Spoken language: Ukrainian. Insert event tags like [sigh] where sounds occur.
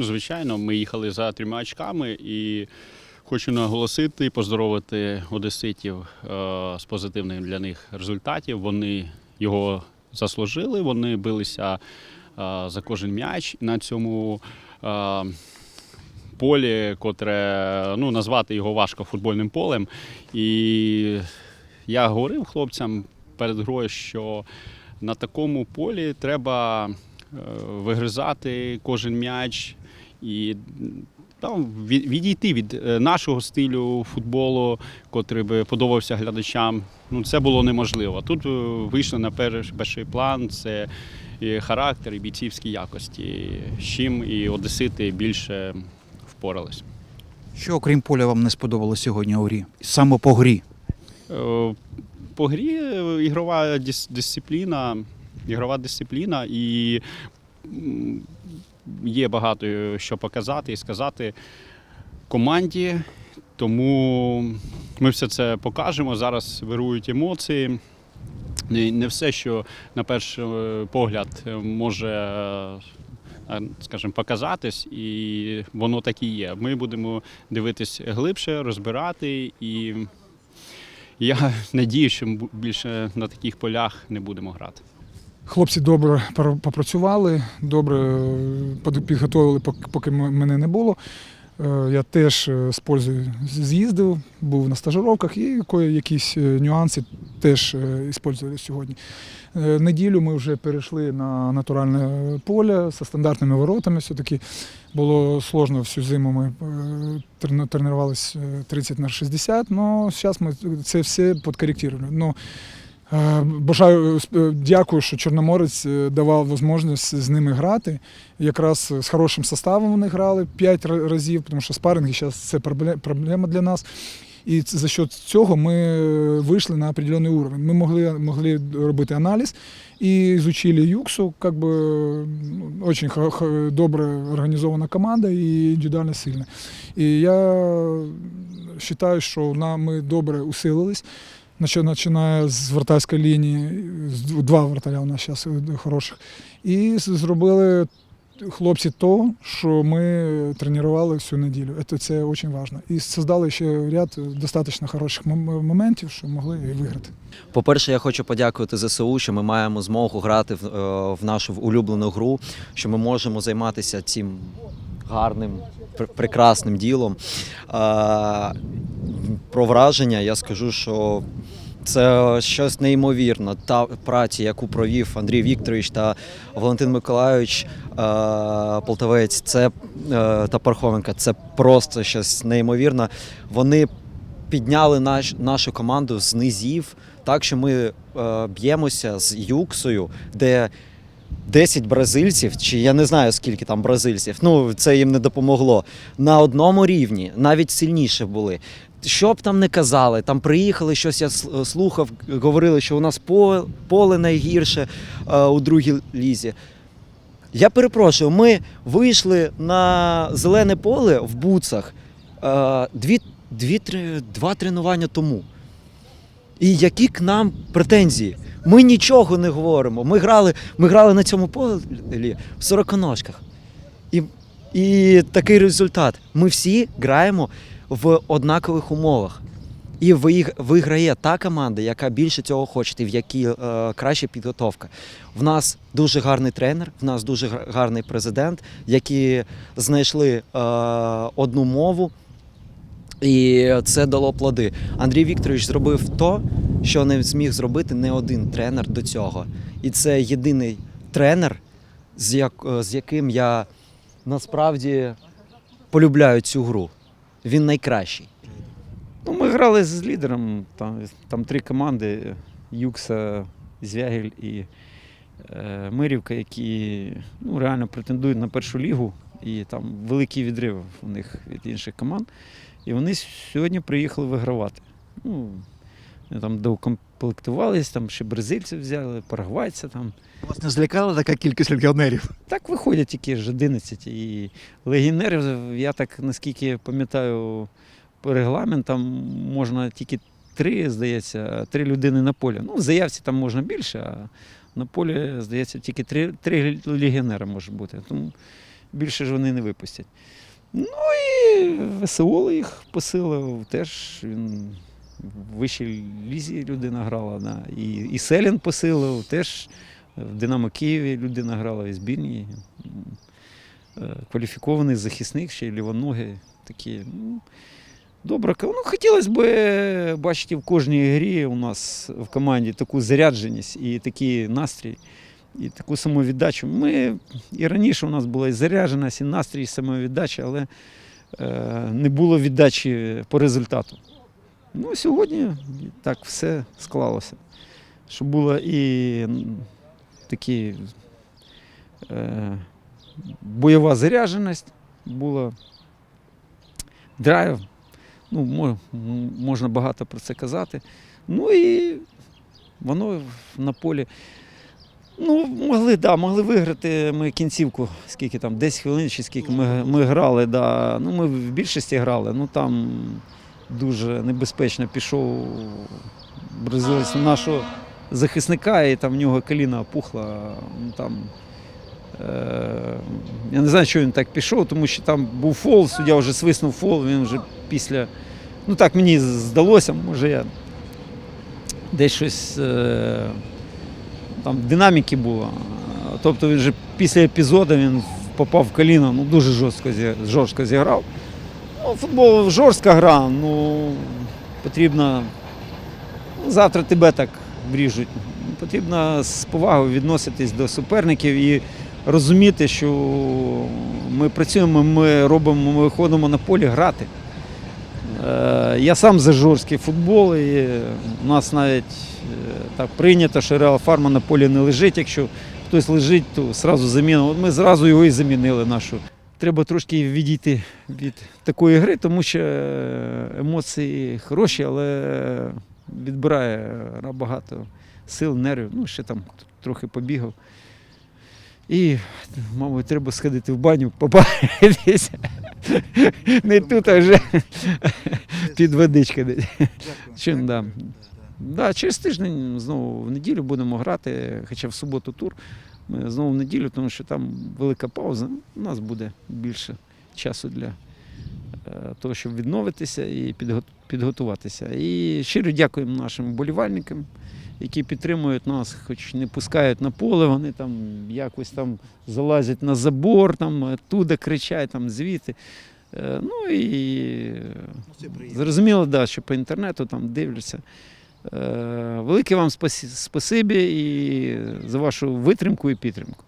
Звичайно, ми їхали за трьома очками і хочу наголосити, поздоровити одеситів е, з позитивних для них результатів. Вони його заслужили, вони билися е, за кожен м'яч на цьому. е, Полі, котре ну, назвати його важко футбольним полем. І я говорив хлопцям перед грою, що на такому полі треба вигризати кожен м'яч і там, відійти від е, нашого стилю футболу, котрий би подобався глядачам. Ну, це було неможливо. Тут е, вийшли на перший план. Це і характер, і бійцівські якості, з чим і одесити більше впорались. Що, окрім поля, вам не сподобалося сьогодні у грі? Саме по грі. Е, По грі ігрова дис- дисципліна, ігрова дисципліна і є багато е, що показати і сказати команді. Тому ми все це покажемо. Зараз вирують емоції. Не все, що на перший е, погляд е, може, скажімо, показатись, і воно так і є. Ми будемо дивитись глибше, розбирати і. Я [laughs] надію, що більше на таких полях не будемо грати. Хлопці добре попрацювали, добре е, підготовили, поки мене не було. Е, Я теж е, з пользою з'їздив, був на стажировках і якісь нюанси теж використовували сьогодні. Неділю ми вже перейшли на натуральне поле зі стандартними воротами. Все-таки було сложно всю зиму. Ми тренувалися е, 30 на 60, але зараз ми це все підкоректували. Е, Бажаю е, дякую, що Чорноморець е, давав можливість з ними грати. Якраз з хорошим составом вони грали 5 разів, тому що спаринги зараз це проблема для нас. І за счет цього ми е, вийшли на определенний уровень. Ми могли, могли робити аналіз і изучили Юксу, как бы ну, очень добре організована команда і індивідуально сильна. І я вважаю, що ми добре усилились. Починає з вратарської лінії, два вратаря у нас зараз хороших. І зробили хлопці то, що ми тренували всю неділю. Це, це дуже важливо. І создали ще ряд достатньо хороших моментів, що могли і виграти. По-перше, я хочу подякувати ЗСУ, що ми маємо змогу грати в, е, в нашу улюблену гру, що ми можемо займатися цим гарним, пр- прекрасним ділом. Про враження я скажу, що це щось неймовірне. Та праця, яку провів Андрій Вікторович та Валентин Миколайович е, Полтавець, це е, та Пархоменка, це просто щось неймовірне. Вони підняли наш, нашу команду з низів, так що ми е, б'ємося з Юксою, де 10 бразильців, чи я не знаю скільки там бразильців, ну це їм не допомогло. На одному рівні, навіть сильніше були. Що б там не казали, там приїхали щось, я слухав, говорили, що у нас поле, найгірше е, у другій лізі. Я перепрошую, ми вийшли на зелене поле в буцах е, дві, дві, три, два тренування тому. І які к нам претензії? Ми нічого не говоримо. Ми грали, ми грали на цьому полі в сороконожках. І, і такий результат. Ми всі граємо в однакових умовах. І виг- виграє та команда, яка більше цього хоче, і в якій е, краща підготовка. В нас дуже гарний тренер, в нас дуже гарний президент, які знайшли е, одну мову, і це дало плоди. Андрій Вікторович зробив то, що не зміг зробити не один тренер до цього. І це єдиний тренер, з, як, з яким я насправді полюбляю цю гру. Він найкращий. Ну, ми грали з лідером. Там, там три команди: Юкса, Звягель і е, Мирівка, які ну, реально претендують на першу лігу. І там великий відрив у них від інших команд. І вони сьогодні приїхали вигравати. Ну, там доукомплектувались, там ще бразильців взяли, парагвайця там. Вас не злякала така кількість легіонерів? Так виходять тільки ж 11. І легіонерів, я так наскільки пам'ятаю, по регламентам можна тільки три, здається, три людини на полі. Ну, в заявці там можна більше, а на полі, здається, тільки три, три легіонери може бути. Тому більше ж вони не випустять. Ну і ВСО їх посилив, теж він в вищій лізі людина грала. Да. І, і Селін посилив, теж в Динамо Києві людина грала і збірні. Е, Кваліфікований захисник, ще й лівоноги такі. Ну, Добре, ну хотілося б бачити в кожній грі у нас в команді таку зарядженість і такий настрій, і таку самовіддачу. Ми і раніше у нас була і зарядженість, і настрій, і самовіддача, але е, не було віддачі по результату. Ну, сьогодні так все склалося. Що була і такі е, бойова зарядженість, була драйв. Ну, можна багато про це казати. Ну і воно на полі. Ну, могли, да, могли виграти ми кінцівку, скільки там, 10 хвилин чи скільки ми, ми грали. Да. Ну, ми в більшості грали, ну там дуже небезпечно пішов бразилець на нашого захисника, і там в нього коліна опухло. Ну, там, е, я не знаю, що він так пішов, тому що там був фол, суддя вже свиснув фол, він вже після. Ну так мені здалося, може я десь щось е, там динаміки було. Тобто він вже після епізоду він попав в коліно, ну дуже жорстко, жорстко зіграв. Ну, футбол жорстка гра, ну потрібно. Ну, завтра тебе так вріжуть. Потрібно з повагою відноситись до суперників і розуміти, що ми працюємо, ми робимо, ми виходимо на полі грати. Е, Я сам за жорсткий футбол, і у нас навіть е, так прийнято, що Реал Фарма на полі не лежить. Якщо хтось лежить, то одразу заміна. От ми зразу його і замінили нашу. Треба трошки відійти від такої гри, тому що е, емоції хороші, але відбирає багато сил, нервів. Ну, ще там трохи побігав. І, мабуть, треба сходити в баню, попаритися. Не тут, а вже під водички десь. Чим, да. Да, через тиждень знову в неділю будемо грати, хоча в суботу тур. Ми знову в неділю, тому що там велика пауза. У нас буде більше часу для е, того, щоб відновитися і підго- підготуватися. І щиро дякуємо нашим вболівальникам, які підтримують нас, хоч не пускають на поле, вони там якось там залазять на забор, там туди кричать, там звідти. Е, Ну і зрозуміло, да, що по інтернету там дивляться. Е, Велике вам спасибі і за вашу витримку і підтримку.